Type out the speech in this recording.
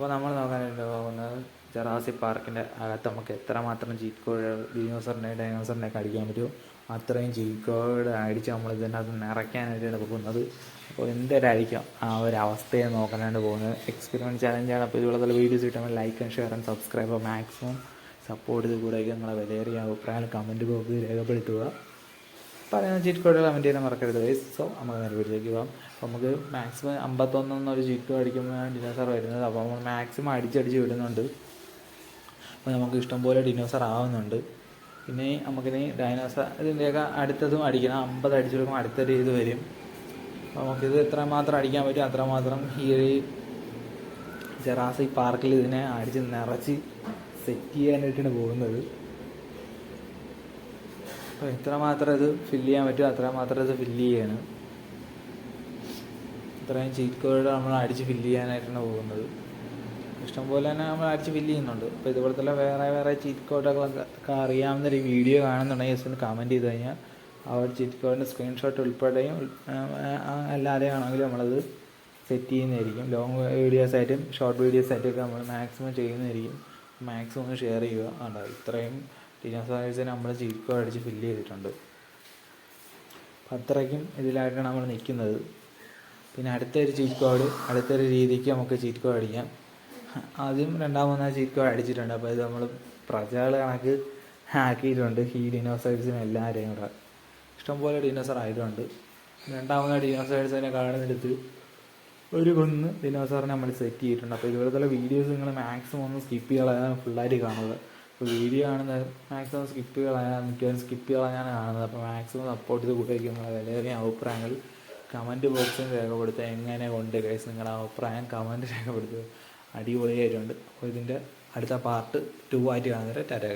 അപ്പോൾ നമ്മൾ നോക്കാനായിട്ട് പോകുന്നത് ജറാസി പാർക്കിന്റെ അകത്ത് നമുക്ക് എത്രമാത്രം കോഡ് ഡിനോസറിനെ ഡൈനോസറിനെ ഒക്കെ അടിക്കാൻ പറ്റുമോ അത്രയും കോഡ് അടിച്ച് നമ്മൾ ഇതിനകത്ത് നിറയ്ക്കാനായിട്ടാണ് പോകുന്നത്. അപ്പോൾ എന്തായിരിക്കും ആ ഒരു അവസ്ഥയെ നോക്കാനായിട്ട് പോകുന്നത്. എക്സ്പീരിമെന്റ് ചാലഞ്ചാണ് അപ്പോൾ ഇതുപോലെ തന്നെ വീഡിയോസ് കിട്ടുമ്പോൾ like and share and subscribe maximum support ചെയ്ത് കൂടെയൊക്കെ നിങ്ങളെ വിലയേറിയ അഭിപ്രായങ്ങൾ കമന്റ് ബോക്സിൽ രേഖപ്പെടുത്തുക. പറയുന്ന ചീറ്റ് കോഡുകൾ കമന്റ് ചെയ്യാൻ മറക്കരുത് വൈസ് സോ നമുക്ക് നേരെ വീട്ടിലേക്ക് പോകാം. അപ്പോൾ നമുക്ക് മാക്സിമം അമ്പത്തൊന്നൊന്നൊരു ചീറ്റ് അടിക്കുമ്പോൾ ഡിനോസർ വരുന്നത്. അപ്പോൾ നമ്മൾ മാക്സിമം അടിച്ചടിച്ച് വിടുന്നുണ്ട്. അപ്പോൾ നമുക്ക് ഇഷ്ടംപോലെ ഡിനോസർ ആവുന്നുണ്ട്. പിന്നെ നമുക്കിനി ഡൈനോസർ ഇതിന്റെയൊക്കെ അടുത്തതും അടിക്കണം. അമ്പത് അടിച്ചു കൊടുക്കുമ്പോൾ അടുത്തൊരു ഇത് വരും. അപ്പോൾ നമുക്കിത് എത്രമാത്രം അടിക്കാൻ പറ്റും അത്രമാത്രം ഈ ഒരു ജെറാസി പാർക്കിൽ ഇതിനെ അടിച്ച് നിറച്ച് സെറ്റ് ചെയ്യാനായിട്ടാണ് പോകുന്നത്. അപ്പോൾ എത്രമാത്രം ഇത് ഫില്ല് ചെയ്യാൻ പറ്റുമോ? അത്രമാത്രം ഇത് ഫില്ല് ചെയ്യാണ്. ഇത്രയും ചീറ്റ് കോഡ് നമ്മൾ അടിച്ച് ഫില്ല് ചെയ്യാനായിട്ടാണ് പോകുന്നത്. ഇഷ്ടംപോലെ തന്നെ നമ്മൾ അടിച്ച് ഫില്ല് ചെയ്യുന്നുണ്ട്. അപ്പോൾ ഇതുപോലത്തെ വേറെ വേറെ ചീറ്റ് കോഡൊക്കെ ഒക്കെ അറിയാവുന്ന ഒരു വീഡിയോ കാണുന്നുണ്ടെങ്കിൽ ജസ്റ്റ് ഒന്ന് കമന്റ് ചെയ്ത് കഴിഞ്ഞാൽ ആ ഒരു ചീറ്റ് കോഡിന്റെ സ്ക്രീൻഷോട്ട് ഉൾപ്പെടെയും അല്ലാതെ ആണെങ്കിലും നമ്മളത് സെറ്റ് ചെയ്യുന്നതായിരിക്കും. ലോങ് വീഡിയോസ് ആയിട്ടും ഷോർട്ട് വീഡിയോസ് ആയിട്ടും ഒക്കെ നമ്മൾ മാക്സിമം ചെയ്യുന്നതായിരിക്കും. മാക്സിമം ഒന്ന് ഷെയർ ചെയ്യുക. ആണ്ടോ ഇത്രയും ഡിനോസോഴ്സിനെ നമ്മൾ ചീക്കോ അടിച്ച് ഫില്ല് ചെയ്തിട്ടുണ്ട്. അത്രയ്ക്കും ഇതിലായിട്ടാണ് നമ്മൾ നിൽക്കുന്നത്. പിന്നെ അടുത്തൊരു ചീറ്റ് കോഡ് അടുത്തൊരു രീതിക്ക് നമുക്ക് ചീറ്റ് കോഡ് അടിക്കാം. ആദ്യം രണ്ടാമൂന്നാം ചീറ്റ് കോഡ് അടിച്ചിട്ടുണ്ട്. അപ്പോൾ ഇത് നമ്മൾ പ്രജകൾ കണക്ക് ആക്കിയിട്ടുണ്ട്. ഈ ഡിനോസൈഡ്സിനെ എല്ലാവരെയും കൂടെ. ഇഷ്ടംപോലെ ഡിനോസർ ആയതുകൊണ്ട് രണ്ടാമത് ഡിനോസൈഡ്സിനെ കാണുന്നിടത്ത് ഒരു കുന്ന് ഡിനോസറിനെ നമ്മൾ സെറ്റ് ചെയ്തിട്ടുണ്ട്. അപ്പോൾ ഇതുപോലത്തെ വീഡിയോസ് നിങ്ങൾ മാക്സിമം ഒന്ന് സ്കിപ്പ് ചെയ്യാതെ ഫുള്ളായിട്ട് കാണുക വീഡിയോ കാണുന്നത് മാക്സിമം സ്കിപ്പ് കളയാൻ മിക്കവാറും സ്കിപ്പ് കളയാനാണ് കാണുന്നത്. അപ്പോൾ മാക്സിമം സപ്പോർട്ട് ചെയ്ത് കൂടെ നിങ്ങളെ വിലയേറിയ അഭിപ്രായങ്ങൾ കമന്റ് ബോക്സിൽ രേഖപ്പെടുത്തുക. എങ്ങനെ ഉണ്ട് കേസ് നിങ്ങളുടെ അഭിപ്രായം കമന്റ് രേഖപ്പെടുത്തുക. അടിപൊളിയായിട്ടുണ്ട്. അപ്പോൾ ഇതിന്റെ അടുത്ത പാർട്ട് ടു ആയിട്ട് കാണുന്നവരെ ടാറ്റ.